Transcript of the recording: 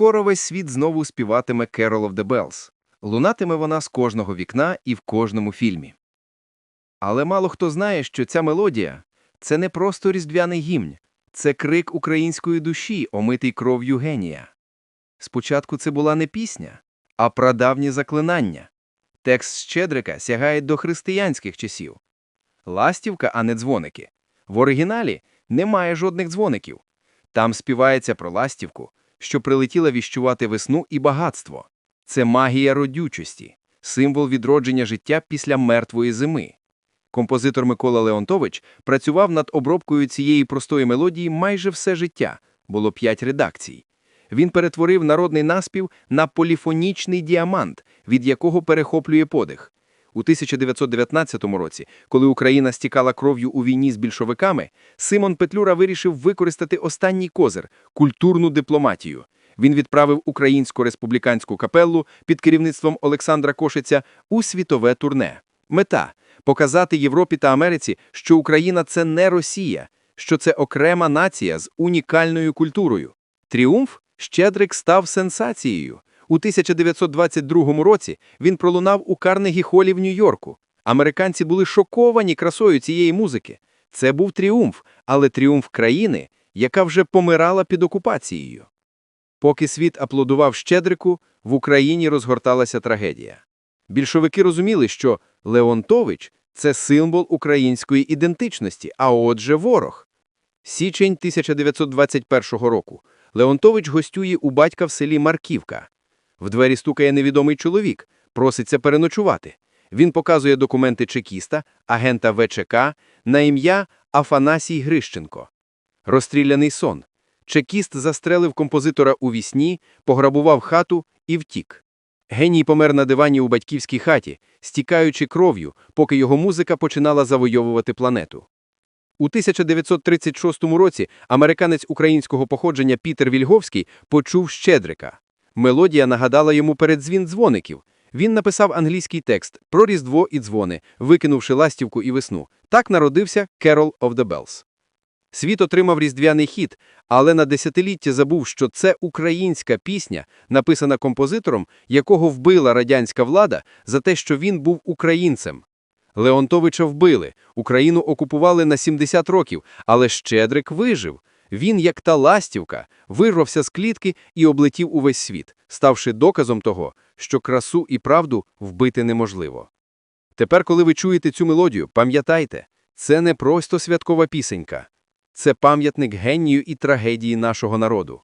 скоро весь світ знову співатиме «Carol of the Bells». Лунатиме вона з кожного вікна і в кожному фільмі. Але мало хто знає, що ця мелодія – це не просто різдвяний гімн, це крик української душі, омитий кров'ю генія. Спочатку це була не пісня, а прадавнє заклинання. Текст Щедрика сягає до християнських часів. Ластівка, а не дзвоники. В оригіналі немає жодних дзвоників. Там співається про ластівку, що прилетіла віщувати весну і багатство. Це магія родючості, символ відродження життя після мертвої зими. Композитор Микола Леонтович працював над обробкою цієї простої мелодії майже все життя, було п'ять редакцій. Він перетворив народний наспів на поліфонічний діамант, від якого перехоплює подих. У 1919 році, коли Україна стікала кров'ю у війні з більшовиками, Симон Петлюра вирішив використати останній козир – культурну дипломатію. Він відправив українську республіканську капеллу під керівництвом Олександра Кошиця у світове турне. Мета – показати Європі та Америці, що Україна – це не Росія, що це окрема нація з унікальною культурою. Тріумф Щедрик став сенсацією. У 1922 році він пролунав у Карнегі-холі в Нью-Йорку. Американці були шоковані красою цієї музики. Це був тріумф, але тріумф країни, яка вже помирала під окупацією. Поки світ аплодував Щедрику, в Україні розгорталася трагедія. Більшовики розуміли, що Леонтович – це символ української ідентичності, а отже ворог. Січень 1921 року. Леонтович гостює у батька в селі Марківка. В двері стукає невідомий чоловік, проситься переночувати. Він показує документи чекіста, агента ВЧК, на ім'я Афанасій Грищенко. Розстріляний сон. Чекіст застрелив композитора у вісні, пограбував хату і втік. Геній помер на дивані у батьківській хаті, стікаючи кров'ю, поки його музика починала завойовувати планету. У 1936 році американець українського походження Пітер Вільговський почув Щедрика. Мелодія нагадала йому передзвін дзвоників. Він написав англійський текст про Різдво і дзвони, викинувши ластівку і весну. Так народився «Carol of the Bells». Світ отримав різдвяний хіт, але на десятиліття забув, що це українська пісня, написана композитором, якого вбила радянська влада за те, що він був українцем. Леонтовича вбили, Україну окупували на 70 років, але Щедрик вижив. Він, як та ластівка, вирвався з клітки і облетів увесь світ, ставши доказом того, що красу і правду вбити неможливо. Тепер, коли ви чуєте цю мелодію, пам'ятайте, це не просто святкова пісенька. Це пам'ятник генію і трагедії нашого народу.